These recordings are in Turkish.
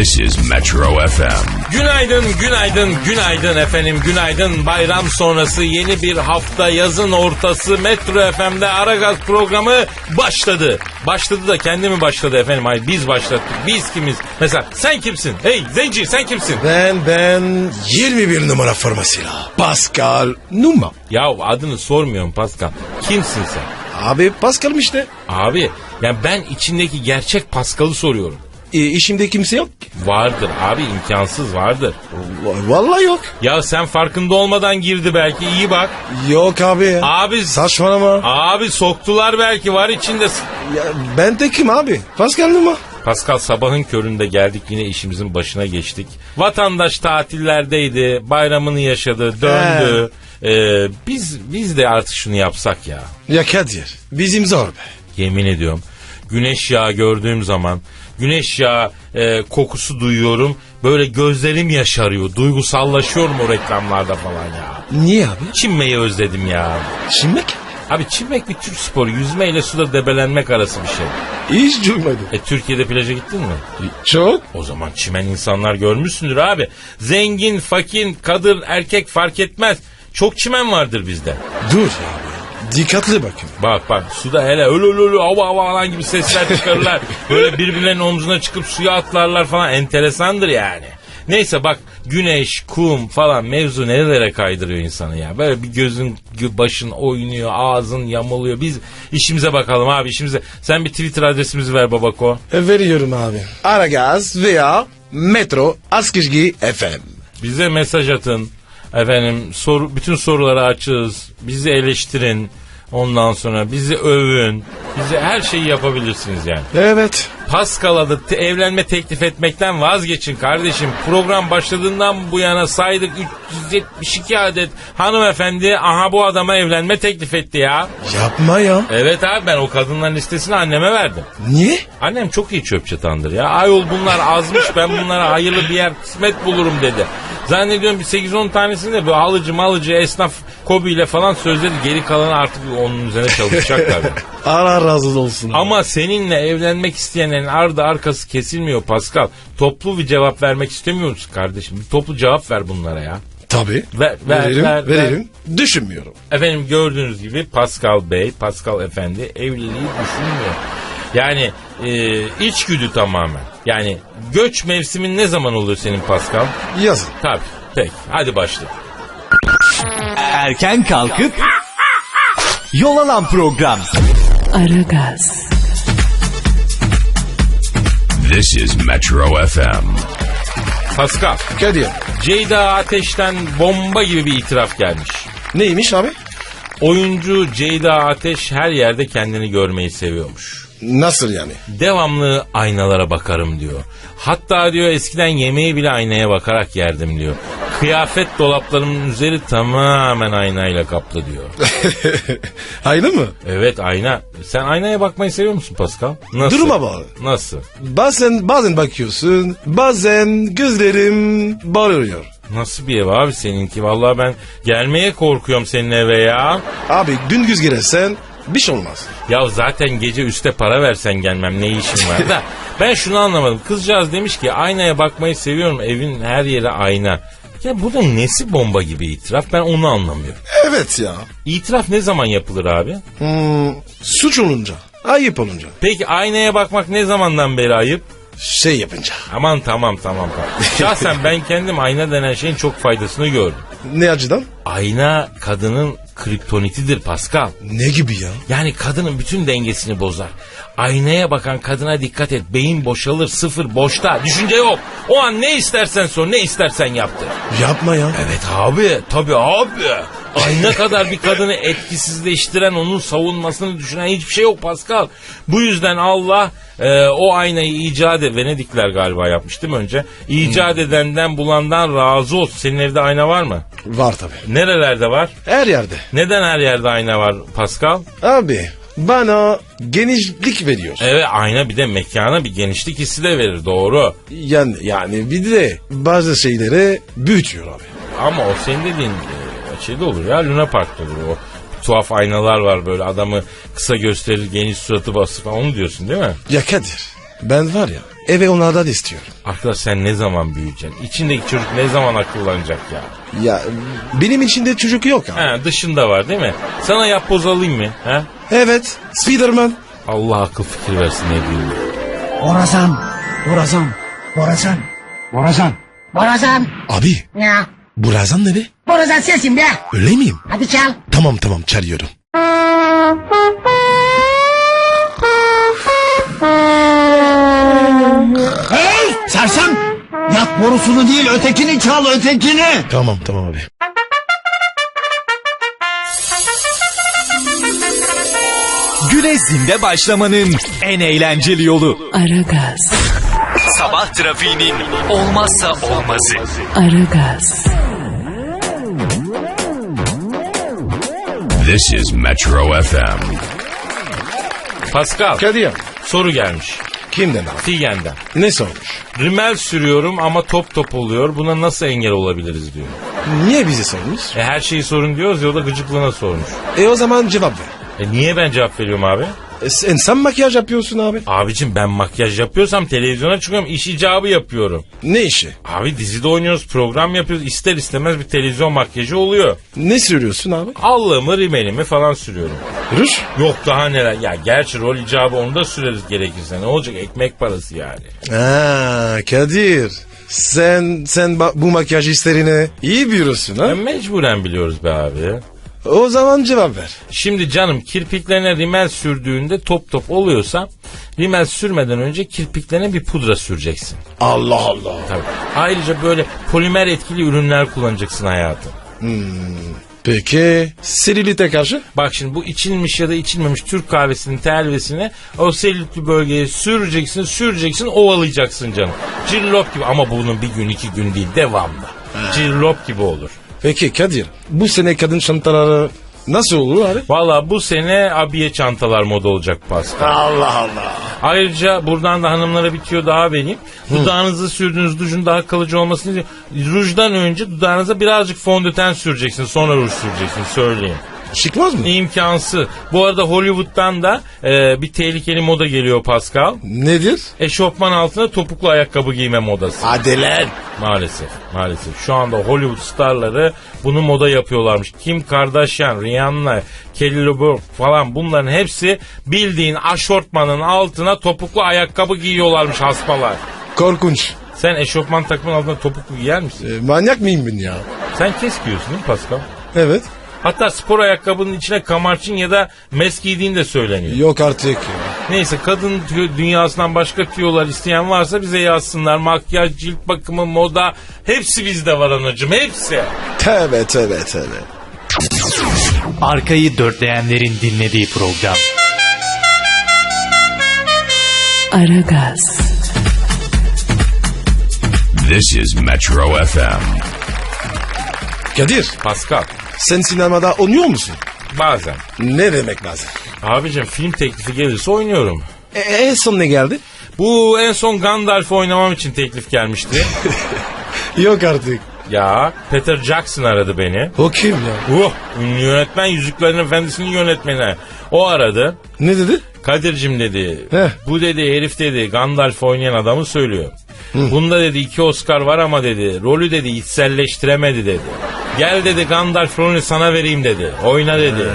This is Metro FM. Günaydın, günaydın, günaydın efendim, günaydın. Bayram sonrası yeni bir hafta, yazın ortası Metro FM'de Aragaz programı başladı. Başladı da kendi mi başladı efendim? Hayır biz başlattık. Biz kimiz? Mesela sen kimsin? Hey Zenci sen kimsin? Ben ben 21 numara formasıyla. Pascal Numa. Ya adını sormuyorum Pascal. Kimsin sen? Abi Pascal'ım işte. Abi ya ben içindeki gerçek Pascal'ı soruyorum. E, işimde kimse yok. Vardır abi imkansız vardır. Vallahi yok. Ya sen farkında olmadan girdi belki iyi bak. Yok abi ya. Abi Saçmalama. Abi soktular belki var içinde. Ya, ben tekim abi. Pascal Numa. Pascal sabahın köründe geldik yine işimizin başına geçtik. Vatandaş tatillerdeydi, bayramını yaşadı, döndü. Ee, biz biz de artık şunu yapsak ya. Ya Kadir bizim zor be. Yemin ediyorum. Güneş yağı gördüğüm zaman güneş yağı e, kokusu duyuyorum. Böyle gözlerim yaşarıyor. Duygusallaşıyorum o reklamlarda falan ya. Niye abi? Çinmeyi özledim ya. Şimmek? Abi çinmek bir Türk sporu. Yüzmeyle suda debelenmek arası bir şey. Hiç duymadım. E Türkiye'de plaja gittin mi? Çok. O zaman çimen insanlar görmüşsündür abi. Zengin, fakir, kadın, erkek fark etmez. Çok çimen vardır bizde. Dur ya. Dikkatli bakın. Bak bak suda hele ölü ölü ölü hava hava falan gibi sesler çıkarırlar. Böyle birbirlerinin omzuna çıkıp suya atlarlar falan enteresandır yani. Neyse bak güneş, kum falan mevzu nerelere kaydırıyor insanı ya. Böyle bir gözün gö- başın oynuyor, ağzın yamuluyor. Biz işimize bakalım abi işimize. Sen bir Twitter adresimizi ver babako. E, veriyorum abi. Aragaz veya Metro Askizgi FM. Bize mesaj atın. Efendim soru, bütün soruları açığız. Bizi eleştirin. Ondan sonra bizi övün. Bize her şeyi yapabilirsiniz yani. Evet. Pascal'a da te- evlenme teklif etmekten vazgeçin kardeşim. Program başladığından bu yana saydık 372 adet hanımefendi aha bu adama evlenme teklif etti ya. Yapma ya. Evet abi ben o kadınların listesini anneme verdim. Niye? Annem çok iyi çöp çatandır ya. Ayol bunlar azmış ben bunlara hayırlı bir yer kısmet bulurum dedi. Zannediyorum bir 8-10 tanesini de bu alıcı malıcı esnaf kobiyle falan sözledi. Geri kalanı artık onun üzerine çalışacaklar. Allah razı olsun. Ama seninle evlenmek isteyenlerin ardı arkası kesilmiyor Pascal. Toplu bir cevap vermek istemiyor musun kardeşim? Bir toplu cevap ver bunlara ya. Tabii. Ver, ver, veririm, ver, ver. veririm. Düşünmüyorum. Efendim gördüğünüz gibi Pascal Bey, Pascal Efendi evliliği düşünmüyor. Yani e, içgüdü tamamen. Yani göç mevsimin ne zaman oluyor senin Pascal? Yazın. Tabii. Peki hadi başla. Erken kalkıp yol alan program. Aragaz, This is Metro FM. Pascal, Kadir. Ceyda Ateş'ten bomba gibi bir itiraf gelmiş. Neymiş abi? Oyuncu Ceyda Ateş her yerde kendini görmeyi seviyormuş. Nasıl yani? Devamlı aynalara bakarım diyor. Hatta diyor eskiden yemeği bile aynaya bakarak yerdim diyor. Kıyafet dolaplarımın üzeri tamamen aynayla kaplı diyor. Aynı mı? Evet ayna. Sen aynaya bakmayı seviyor musun Pascal? Nasıl? Duruma bağlı. Nasıl? Bazen bazen bakıyorsun, bazen gözlerim bağırıyor. Nasıl bir ev abi seninki? Vallahi ben gelmeye korkuyorum senin eve ya. Abi dün güz girersen bir şey olmaz. Ya zaten gece üste para versen gelmem ne işim var da. Ben şunu anlamadım. Kızcağız demiş ki aynaya bakmayı seviyorum. Evin her yeri ayna. Ya bu da nesi bomba gibi itiraf ben onu anlamıyorum. Evet ya. İtiraf ne zaman yapılır abi? Hmm, suç olunca, ayıp olunca, Peki aynaya bakmak ne zamandan beri ayıp? şey yapınca. Aman tamam tamam. tamam. Şahsen ben kendim ayna denen şeyin çok faydasını gördüm. Ne açıdan? Ayna kadının kriptonitidir Pascal. Ne gibi ya? Yani kadının bütün dengesini bozar. Aynaya bakan kadına dikkat et. Beyin boşalır sıfır boşta. Düşünce yok. O an ne istersen sor ne istersen yaptır. Yapma ya. Evet abi tabi abi. Ayna kadar bir kadını etkisizleştiren onun savunmasını düşünen hiçbir şey yok Pascal. Bu yüzden Allah e, o aynayı icat et. Venedikler galiba yapmış değil mi önce? İcat edenden bulandan razı olsun. Senin evde ayna var mı? Var tabii. Nerelerde var? Her yerde. Neden her yerde ayna var Pascal? Abi bana genişlik veriyor. Evet ayna bir de mekana bir genişlik hissi de verir doğru. Yani, yani bir de bazı şeyleri büyütüyor abi. Ama o senin dediğin e, şeyde olur ya Luna Park'ta olur o. Tuhaf aynalar var böyle adamı kısa gösterir geniş suratı bastır falan onu diyorsun değil mi? Ya Kadir ben var ya eve onlardan istiyorum. Arkadaş sen ne zaman büyüyeceksin? İçindeki çocuk ne zaman akıllanacak ya? Ya benim içinde çocuk yok abi. He dışında var değil mi? Sana yapboz alayım mı? He? Evet Spiderman. Allah akıl fikir versin ne diyeyim. Borazan, Borazan, Borazan, Borazan, Borazan. Abi Ya, Burazan ne be? Borazan sensin be. Öyle miyim? Hadi çal. Tamam tamam çağırıyorum. Hey, sersem. Yak borusunu değil, ötekini çal, ötekini. Tamam tamam abi. Güne zinde başlamanın en eğlenceli yolu. Aragaz, Sabah trafiğinin olmazsa olmazı. Aragaz, This is Metro FM. Pascal Kadir soru gelmiş. Kimden abi? Figen'den. Ne sormuş? Rimel sürüyorum ama top top oluyor. Buna nasıl engel olabiliriz diyor. Niye bize sormuş? E her şeyi sorun diyoruz ya o da gıcıklığına sormuş. E o zaman cevap ver. E niye ben cevap veriyorum abi? E sen, sen makyaj yapıyorsun abi. Abicim ben makyaj yapıyorsam televizyona çıkıyorum iş icabı yapıyorum. Ne işi? Abi dizide oynuyoruz program yapıyoruz ister istemez bir televizyon makyajı oluyor. Ne sürüyorsun abi? Allığımı rimelimi falan sürüyorum. Ruj? Yok daha neler ya gerçi rol icabı onu da süreriz gerekirse ne olacak ekmek parası yani. Ha Kadir. Sen sen bu makyaj işlerini iyi biliyorsun ha? Ya mecburen biliyoruz be abi. O zaman cevap ver. Şimdi canım kirpiklerine rimel sürdüğünde top top oluyorsa rimel sürmeden önce kirpiklerine bir pudra süreceksin. Allah Allah. Tabii. Ayrıca böyle polimer etkili ürünler kullanacaksın hayatım. Peki selülite karşı? Bak şimdi bu içilmiş ya da içilmemiş Türk kahvesinin telvesini o selülitli bölgeye süreceksin, süreceksin, ovalayacaksın canım. Cillop gibi ama bunun bir gün iki gün değil devamlı. Cillop gibi olur. Peki Kadir bu sene kadın çantaları nasıl olur abi? Valla bu sene abiye çantalar moda olacak Pascal. Allah Allah. Ayrıca buradan da hanımlara bitiyor daha vereyim. Dudağınızı sürdüğünüz rujun daha kalıcı olmasını için rujdan önce dudağınıza birazcık fondöten süreceksin sonra ruj süreceksin söyleyeyim. Çıkmaz mı? İmkansız. Bu arada Hollywood'dan da e, bir tehlikeli moda geliyor Pascal. Nedir? Eşofman altına topuklu ayakkabı giyme modası. Hadi lan. Maalesef, maalesef. Şu anda Hollywood starları bunu moda yapıyorlarmış. Kim Kardashian, Rihanna, Kelly LeBron falan bunların hepsi bildiğin aşortmanın altına topuklu ayakkabı giyiyorlarmış hasbalar. Korkunç. Sen eşofman takımın altına topuklu giyer misin? E, manyak mıyım ben ya? Sen kes giyiyorsun değil mi Pascal? Evet. Hatta spor ayakkabının içine kamarçın ya da mes giydiğin de söyleniyor. Yok artık. Neyse kadın dünyasından başka tüyolar isteyen varsa bize yazsınlar. Makyaj, cilt bakımı, moda hepsi bizde var anacığım hepsi. Tövbe tövbe tövbe. Arkayı dörtleyenlerin dinlediği program. Aragaz, This is Metro FM. Kadir Pascal sen sinemada oynuyor musun? bazen. Ne demek bazen? Abicim film teklifi gelirse oynuyorum. E, en son ne geldi? Bu en son Gandalf oynamam için teklif gelmişti. Yok artık. ya Peter Jackson aradı beni. O kim ya? Uh, ünlü yönetmen Yüzüklerin Efendisi'nin yönetmeni. O aradı. Ne dedi? Kadir'cim dedi. Heh. Bu dedi herif dedi Gandalf oynayan adamı söylüyor. Bunda dedi iki Oscar var ama dedi rolü dedi içselleştiremedi dedi. Gel dedi Gandalf rolünü sana vereyim dedi. Oyna dedi.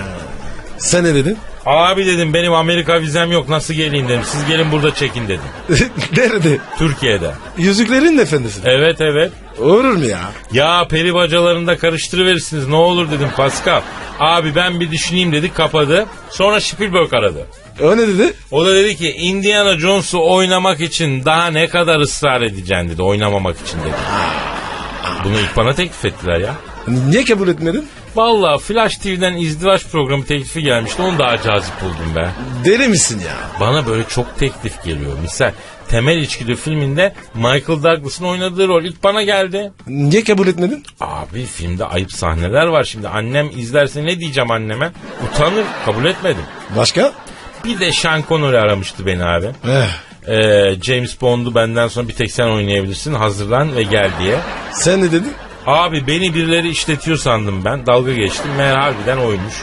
Sen ne dedin? Abi dedim benim Amerika vizem yok nasıl geleyim dedim. Siz gelin burada çekin dedim. Nerede? Türkiye'de. Yüzüklerin Efendisi. Evet evet. Olur mu ya? Ya peri bacalarında karıştırıverirsiniz ne olur dedim Pascal. Abi ben bir düşüneyim dedi kapadı. Sonra Spielberg aradı. O ne dedi? O da dedi ki Indiana Jones'u oynamak için daha ne kadar ısrar edeceksin dedi oynamamak için dedi. Bunu ilk bana teklif ettiler ya. Niye kabul etmedin? Vallahi Flash TV'den izdivaç programı teklifi gelmişti onu daha cazip buldum be. Deli misin ya? Bana böyle çok teklif geliyor. Misal Temel İçgüdü filminde Michael Douglas'ın oynadığı rol ilk bana geldi. Niye kabul etmedin? Abi filmde ayıp sahneler var şimdi. Annem izlerse ne diyeceğim anneme? Utanır kabul etmedim. Başka? Bir de Sean Connery aramıştı beni abi. Eh, Ee, James Bond'u benden sonra bir tek sen oynayabilirsin. Hazırlan ve gel diye. sen ne dedin? Abi beni birileri işletiyor sandım ben. Dalga geçtim. Meğer harbiden oymuş.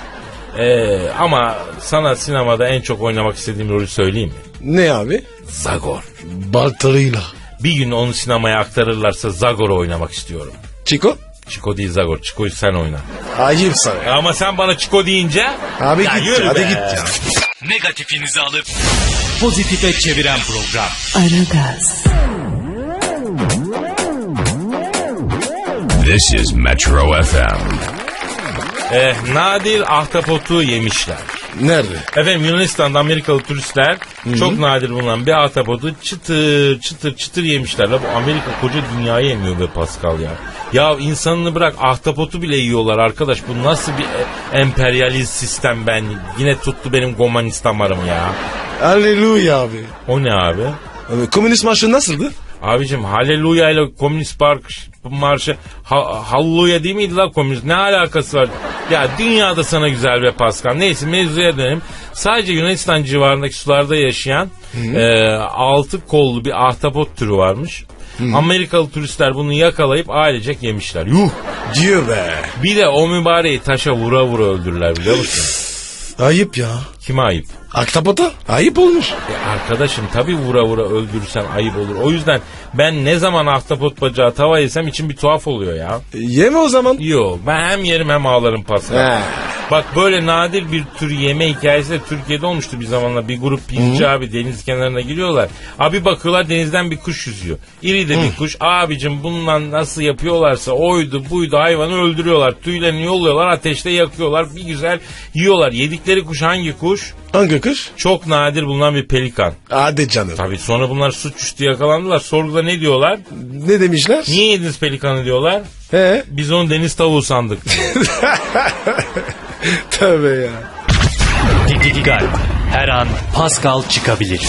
Ee, ama sana sinemada en çok oynamak istediğim rolü söyleyeyim mi? Ne abi? Zagor. Baltalıyla. Bir gün onu sinemaya aktarırlarsa Zagor'u oynamak istiyorum. Chico? Chico değil Zagor. Chico'yu sen oyna. Ayıp sana. Ama sen bana Chico deyince... Abi Ya git hadi be. git ya. Negatifinizi alıp pozitife çeviren program. Aragaz, This is Metro FM. Eh, nadir ahtapotu yemişler. Nerede? Efendim Yunanistan'da Amerikalı turistler çok nadir bulunan bir ahtapotu çıtır çıtır çıtır yemişler. La bu Amerika koca dünyayı yemiyor be Pascal ya. Ya insanını bırak ahtapotu bile yiyorlar arkadaş. Bu nasıl bir e, emperyalist sistem ben? Yine tuttu benim Gomanistan damarım ya. Halleluja abi. O ne abi? Abi, Komünist marşı nasıldı? Abicim Haleluya ile Komünist Park Marşı ha, Halleluya değil miydi la komünist? Ne alakası var? Ya dünyada sana güzel be Pascal. Neyse mevzuya dönelim. Sadece Yunanistan civarındaki sularda yaşayan e, altı kollu bir ahtapot türü varmış. Amerikalı turistler bunu yakalayıp ailecek yemişler. Yuh! Diyor be. Bir de o mübareği taşa vura vura öldürürler biliyor musun? Ayıp ya. Kime ayıp? Aktapota ayıp olmuş. E arkadaşım tabii vura vura öldürürsen ayıp olur. O yüzden ben ne zaman ahtapot bacağı tava yesem için bir tuhaf oluyor ya. E, Yeme o zaman. Yo ben hem yerim hem ağlarım. He. Bak böyle nadir bir tür yeme hikayesi de Türkiye'de olmuştu bir zamanla. Bir grup pirinci abi deniz kenarına giriyorlar. Abi bakıyorlar denizden bir kuş yüzüyor. İri de bir kuş. Abicim bundan nasıl yapıyorlarsa oydu buydu hayvanı öldürüyorlar. Tüylerini yolluyorlar ateşte yakıyorlar. Bir güzel yiyorlar. Yedikleri kuş hangi kuş? Hangi kış? Çok nadir bulunan bir pelikan. Hadi canım. Tabii sonra bunlar suçüstü yakalandılar. Sorguda ne diyorlar? Ne demişler? Niye yediniz pelikanı diyorlar. He. Biz onu deniz tavuğu sandık. Tövbe ya. Dikkat. Her an Pascal çıkabilir.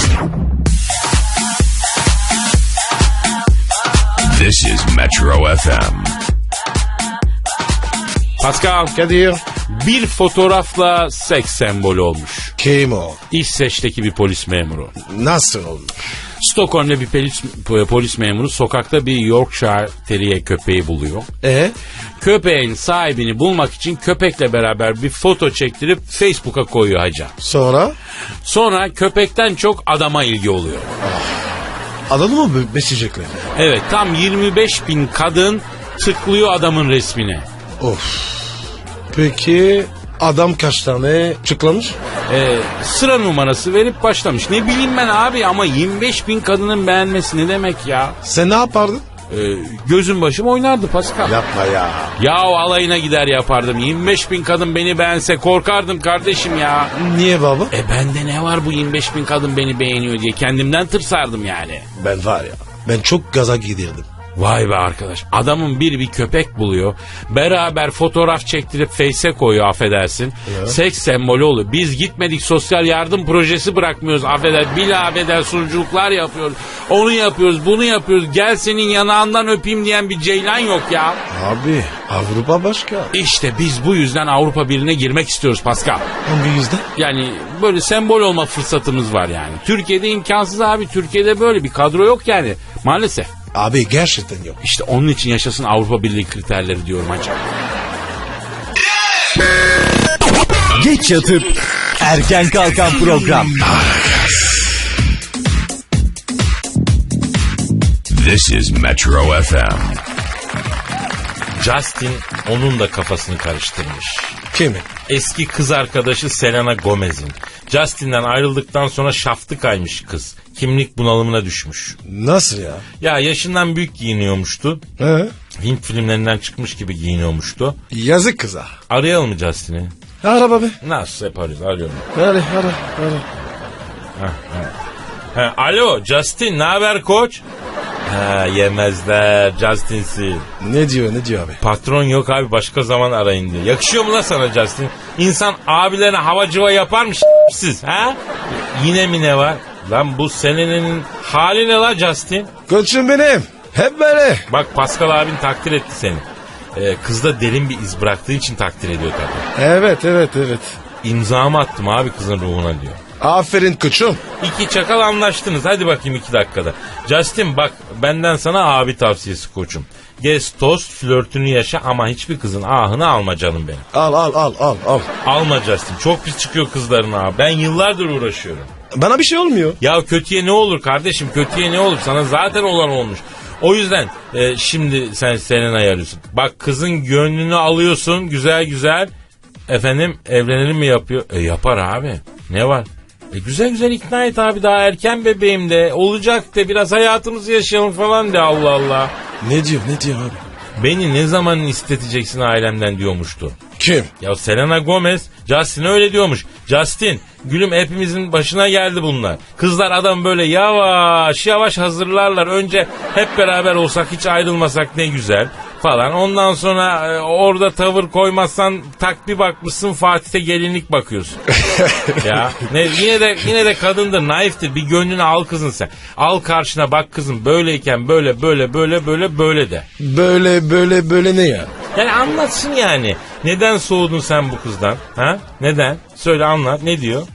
This is Metro FM. Pascal Kadir. Bir fotoğrafla seks sembolü olmuş. Kim o? İsveç'teki bir polis memuru. Nasıl oldu? Stockholm'da bir polis, polis memuru sokakta bir Yorkshire Terrier köpeği buluyor. E Köpeğin sahibini bulmak için köpekle beraber bir foto çektirip Facebook'a koyuyor hacı. sonra? Sonra köpekten çok adama ilgi oluyor. Adamı mı be- besleyecekler? Evet tam 25 bin kadın tıklıyor adamın resmine. Of. Peki adam kaç tane çıklamış? Ee, sıra numarası verip başlamış. Ne bileyim ben abi ama 25 bin kadının beğenmesi ne demek ya? Sen ne yapardın? Ee, gözüm başım oynardı Pascal. Yapma ya. Ya alayına gider yapardım. 25 bin kadın beni beğense korkardım kardeşim ya. Niye baba? E bende ne var bu 25 bin kadın beni beğeniyor diye kendimden tırsardım yani. Ben var ya. Ben çok gaza gidirdim. Vay be arkadaş adamın bir bir köpek buluyor. Beraber fotoğraf çektirip face'e koyuyor affedersin. Seks sembolü oluyor. Biz gitmedik sosyal yardım projesi bırakmıyoruz affeder. Bila affeder sunuculuklar yapıyoruz. Onu yapıyoruz bunu yapıyoruz. Gel senin yanağından öpeyim diyen bir ceylan yok ya. Abi Avrupa başka. İşte biz bu yüzden Avrupa Birliği'ne girmek istiyoruz Pascal. Hangi yüzden? Yani böyle sembol olma fırsatımız var yani. Türkiye'de imkansız abi. Türkiye'de böyle bir kadro yok yani. Maalesef. Abi gerçekten yok. İşte onun için yaşasın Avrupa Birliği kriterleri diyorum hacı. Geç yatıp erken kalkan program. This is Metro FM. Justin onun da kafasını karıştırmış. Kimi? Eski kız arkadaşı Selena Gomez'in. Justin'den ayrıldıktan sonra şaftı kaymış kız. Kimlik bunalımına düşmüş. Nasıl ya? Ya yaşından büyük giyiniyormuştu. He? Hint filmlerinden çıkmış gibi giyiniyormuştu. Yazık kıza. Arayalım mı Justin'i? Araba be. Nasıl yaparız arıyorum. Ara ara. Ha, alo Justin ne haber koç? Ha, yemezler Justin'si. Ne diyor ne diyor abi? Patron yok abi başka zaman arayın diyor. Yakışıyor mu lan sana Justin? İnsan abilerine hava cıva yapar mı siz ha? Yine mi ne var? Lan bu senenin hali ne la Justin? Koçum benim. Hep böyle. Bak Pascal abin takdir etti seni. Ee, kızda derin bir iz bıraktığı için takdir ediyor tabii. Evet evet evet. İmzamı attım abi kızın ruhuna diyor. Aferin koçum. İki çakal anlaştınız. Hadi bakayım iki dakikada. Justin bak benden sana abi tavsiyesi koçum. Gez tost flörtünü yaşa ama hiçbir kızın ahını alma canım benim. Al al al al al. Alma Justin. Çok pis çıkıyor kızların ağı. Ben yıllardır uğraşıyorum. Bana bir şey olmuyor. Ya kötüye ne olur kardeşim? Kötüye ne olur? Sana zaten olan olmuş. O yüzden e, şimdi sen Selena'yı arıyorsun. Bak kızın gönlünü alıyorsun güzel güzel. Efendim evlenelim mi yapıyor? E yapar abi. Ne var? E güzel güzel ikna et abi daha erken bebeğim de. Olacak de biraz hayatımızı yaşayalım falan de Allah Allah. Ne diyor ne diyor abi? Beni ne zaman isteteceksin ailemden diyormuştu. Kim? Ya Selena Gomez Justin'e öyle diyormuş. Justin gülüm hepimizin başına geldi bunlar. Kızlar adam böyle yavaş yavaş hazırlarlar. Önce hep beraber olsak hiç ayrılmasak ne güzel falan. Ondan sonra e, orada tavır koymazsan tak bir bakmışsın Fatih'te gelinlik bakıyorsun. ya ne, yine de yine de kadındır naiftir bir gönlünü al kızın sen. Al karşına bak kızım böyleyken böyle böyle böyle böyle böyle de. Böyle böyle böyle ne ya? Yani anlatsın yani. Neden soğudun sen bu kızdan? Ha? Neden? Söyle anlat. Ne diyor?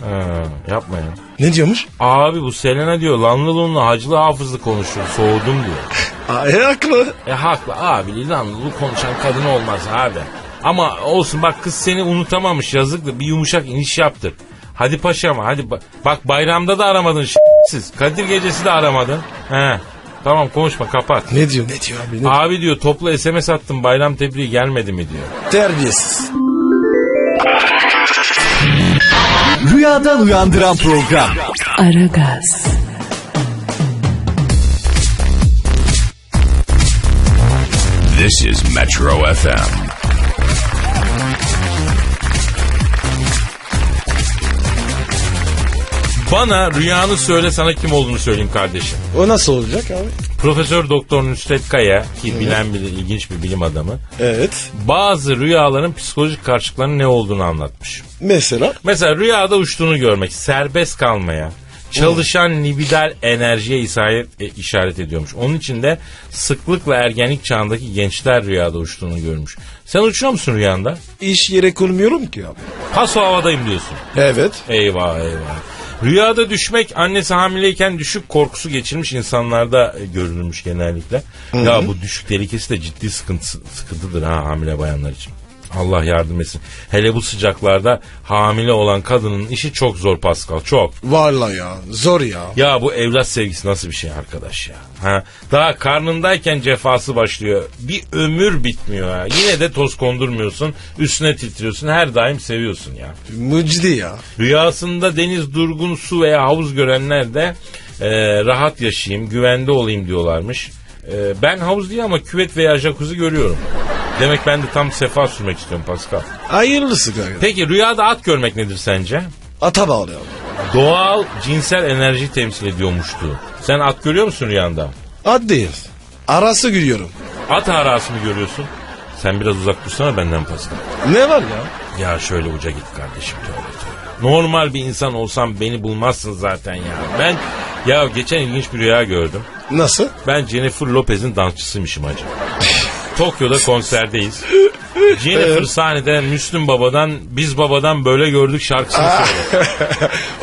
Ha, yapma ya. Ne diyormuş? Abi bu Selena diyor lanlı lunlu hacılı hafızlı konuşuyor. Soğudum diyor. E, haklı. E haklı abi lanlı konuşan kadın olmaz abi. Ama olsun bak kız seni unutamamış yazık bir yumuşak iniş yaptır. Hadi paşam hadi ba- bak bayramda da aramadın siz. Kadir gecesi de aramadın. He. Tamam konuşma kapat. Ne diyor ne diyor abi? Ne Abi diyor topla SMS attım bayram tebriği gelmedi mi diyor. Terbiyesiz. Rüyadan uyandıran program. Aragaz, This is Metro FM. Bana rüyanı söyle sana kim olduğunu söyleyeyim kardeşim. O nasıl olacak abi? Profesör Doktor Nusret Kaya ki bilen bilir ilginç bir bilim adamı. Evet. Bazı rüyaların psikolojik karşılıklarının ne olduğunu anlatmış. Mesela? Mesela rüyada uçtuğunu görmek, serbest kalmaya, çalışan libidal enerjiye işaret, e, işaret ediyormuş. Onun için de sıklıkla ergenlik çağındaki gençler rüyada uçtuğunu görmüş. Sen uçuyor musun rüyanda? İş yere kurmuyorum ki abi. Paso havadayım diyorsun. Evet. Eyvah eyvah. Rüyada düşmek annesi hamileyken düşük korkusu geçirmiş insanlarda e, görülmüş genellikle. Ya bu düşük tehlikesi de ciddi sıkıntı, sıkıntıdır ha hamile bayanlar için. Allah yardım etsin. Hele bu sıcaklarda hamile olan kadının işi çok zor Pascal çok. Vallahi ya. Zor ya. Ya bu evlat sevgisi nasıl bir şey arkadaş ya? Ha? Daha karnındayken cefası başlıyor. Bir ömür bitmiyor ha. Yine de toz kondurmuyorsun. Üstüne titriyorsun. Her daim seviyorsun ya. Mucidi ya. Rüyasında deniz, durgun, su veya havuz görenler de e, rahat yaşayayım, güvende olayım diyorlarmış. E, ben havuz değil ama küvet veya jacuzzi görüyorum. Demek ben de tam sefa sürmek istiyorum Pascal. Hayırlısı kanka. Peki rüyada at görmek nedir sence? Ata bağlı abi. Doğal cinsel enerji temsil ediyormuştu. Sen at görüyor musun rüyanda? At değil. Arası gülüyorum. At arası mı görüyorsun? Sen biraz uzak dursana benden Pascal. Ne var ya? Ya şöyle uca git kardeşim tövbe tövbe. Normal bir insan olsam beni bulmazsın zaten ya. Ben ya geçen ilginç bir rüya gördüm. Nasıl? Ben Jennifer Lopez'in dansçısıymışım hacı. Tokyo'da konserdeyiz. Jennifer sahnede Müslüm Baba'dan Biz Baba'dan böyle gördük şarkısını söylüyor.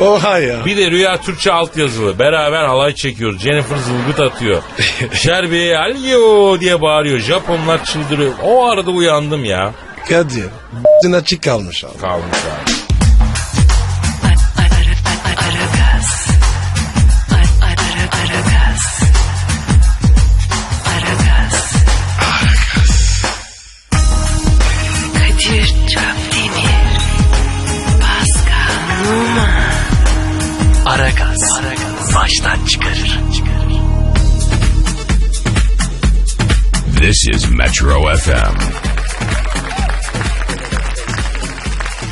Oha ya. Bir de rüya Türkçe altyazılı. Beraber halay çekiyoruz. Jennifer zılgıt atıyor. Şerbi alyo diye bağırıyor. Japonlar çıldırıyor. O arada uyandım ya. Kadir. B***in açık kalmış abi. Kalmış abi. Metro FM.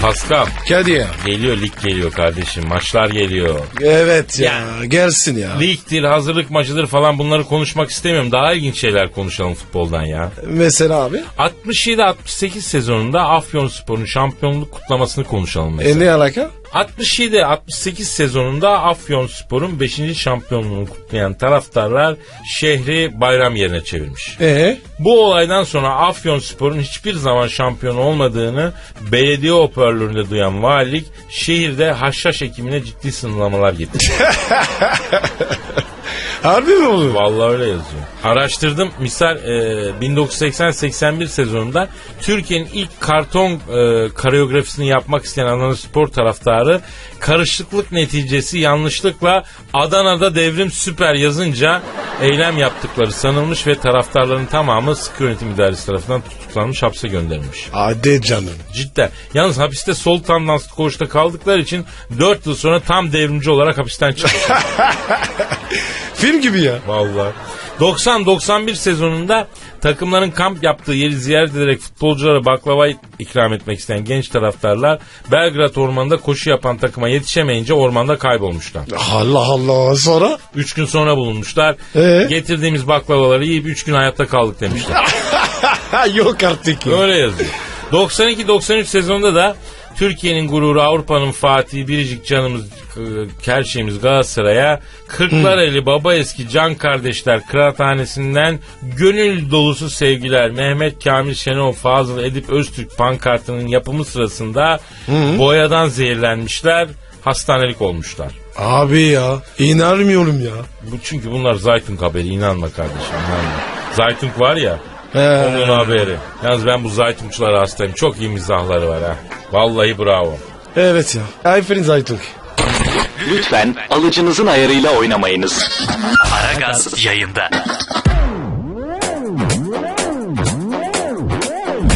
Pascal Kadir. geliyor lig geliyor kardeşim. Maçlar geliyor. Evet ya. Gelsin ya. Ligdir, hazırlık maçıdır falan bunları konuşmak istemiyorum. Daha ilginç şeyler konuşalım futboldan ya. Mesela abi. 67-68 sezonunda Afyonspor'un şampiyonluk kutlamasını konuşalım mesela. E ne alaka? 67-68 sezonunda Afyonspor'un 5. şampiyonluğunu kutlayan taraftarlar şehri bayram yerine çevirmiş. E Bu olaydan sonra Afyonspor'un hiçbir zaman şampiyon olmadığını belediye hoparlöründe duyan valilik şehirde haşhaş ekimine ciddi sınırlamalar getirdi. Harbi mi oldu? Vallahi öyle yazıyor. Araştırdım. Misal e, 1980-81 sezonunda Türkiye'nin ilk karton e, koreografisini yapmak isteyen Adana Spor taraftarı karışıklık neticesi yanlışlıkla Adana'da devrim süper yazınca eylem yaptıkları sanılmış ve taraftarların tamamı sıkı yönetim idaresi tarafından tutuklanmış hapse gönderilmiş. Hadi canım. Cidden. Yalnız hapiste sol tandanslı koğuşta kaldıkları için 4 yıl sonra tam devrimci olarak hapisten çıkmış. Film gibi ya. Vallahi. 90-91 sezonunda takımların kamp yaptığı yeri ziyaret ederek futbolculara baklava ikram etmek isteyen genç taraftarlar Belgrad ormanında koşu yapan takıma yetişemeyince ormanda kaybolmuşlar. Allah Allah. Sonra? 3 gün sonra bulunmuşlar. Ee? Getirdiğimiz baklavaları yiyip 3 gün hayatta kaldık demişler. Yok artık. ya. Öyle yazıyor. 92-93 sezonunda da Türkiye'nin gururu Avrupa'nın Fatih'i biricik canımız e, her şeyimiz Galatasaray'a Kırklareli baba eski can kardeşler kıraathanesinden gönül dolusu sevgiler Mehmet Kamil Şenol Fazıl Edip Öztürk pankartının yapımı sırasında boyadan zehirlenmişler hastanelik olmuşlar. Abi ya. İnanmıyorum ya. Bu çünkü bunlar Zaytun haberi inanma kardeşim inanma. Zaytun var ya He. onun haberi. Yalnız ben bu Zaytunçulara hastayım. Çok iyi mizahları var ha. Vallahi bravo. Evet ya. Aferin Zaytung. Lütfen alıcınızın ayarıyla oynamayınız. Aragaz yayında.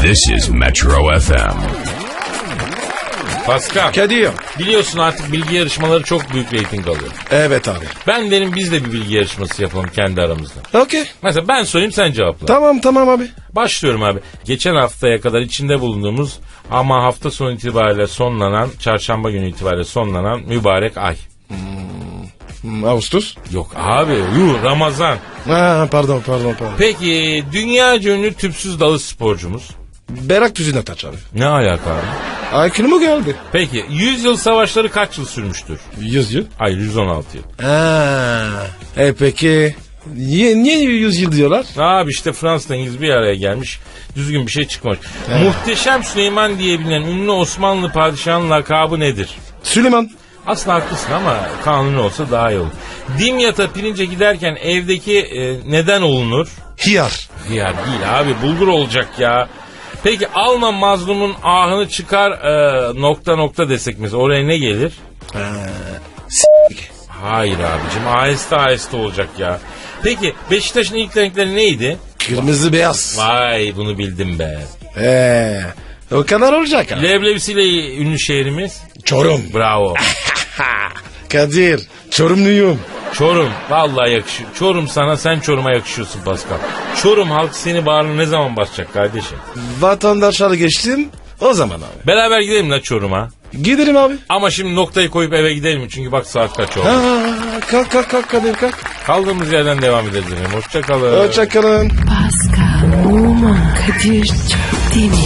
This is Metro FM. Pascal Kadir. biliyorsun artık bilgi yarışmaları çok büyük reyting alıyor. Evet abi. Ben derim biz de bir bilgi yarışması yapalım kendi aramızda. Okey. Mesela ben sorayım sen cevapla. Tamam tamam abi. Başlıyorum abi. Geçen haftaya kadar içinde bulunduğumuz ama hafta sonu itibariyle sonlanan, çarşamba günü itibariyle sonlanan mübarek ay. Hmm, Ağustos. Yok abi, yuh Ramazan. Ha, pardon pardon pardon. Peki dünya ünlü tüpsüz dalış sporcumuz. Berak tüzüne taç abi. Ne alaka abi? Aykırı mı geldi? Peki 100 yıl savaşları kaç yıl sürmüştür? Yüz yıl. Hayır 116 yıl. Ha. E peki. Niye, niye yüz yıl diyorlar? Abi işte Fransa'da İngiliz bir araya gelmiş. Düzgün bir şey çıkmamış. Muhteşem Süleyman diye bilinen ünlü Osmanlı padişahının lakabı nedir? Süleyman. Aslında haklısın ama kanuni olsa daha iyi olur. Dimyat'a pirince giderken evdeki e, neden olunur? Hiyar. Ya değil abi bulgur olacak ya. Peki Alman mazlumun ahını çıkar e, nokta nokta desek mesela oraya ne gelir? Hayır abicim aheste aheste olacak ya. Peki Beşiktaş'ın ilk renkleri neydi? Kırmızı beyaz. Vay bunu bildim be. Ee, o kadar olacak ha. Leblebisiyle ünlü şehrimiz. Çorum. Bravo. Kadir. Çorumluyum. Çorum. Vallahi yakışıyor. Çorum sana sen Çorum'a yakışıyorsun Pascal. Çorum halk seni bağrına ne zaman basacak kardeşim? Vatandaşlar geçtim. O zaman abi. Beraber gidelim la Çorum'a. Giderim abi. Ama şimdi noktayı koyup eve gidelim mi? Çünkü bak saat kaç oldu. Ha, kalk kalk kalk Kadir kalk. Kaldığımız yerden devam ederiz. efendim. Hoşça kalın. Hoşçakalın. Pascal, Oman, Kadir çok değil mi?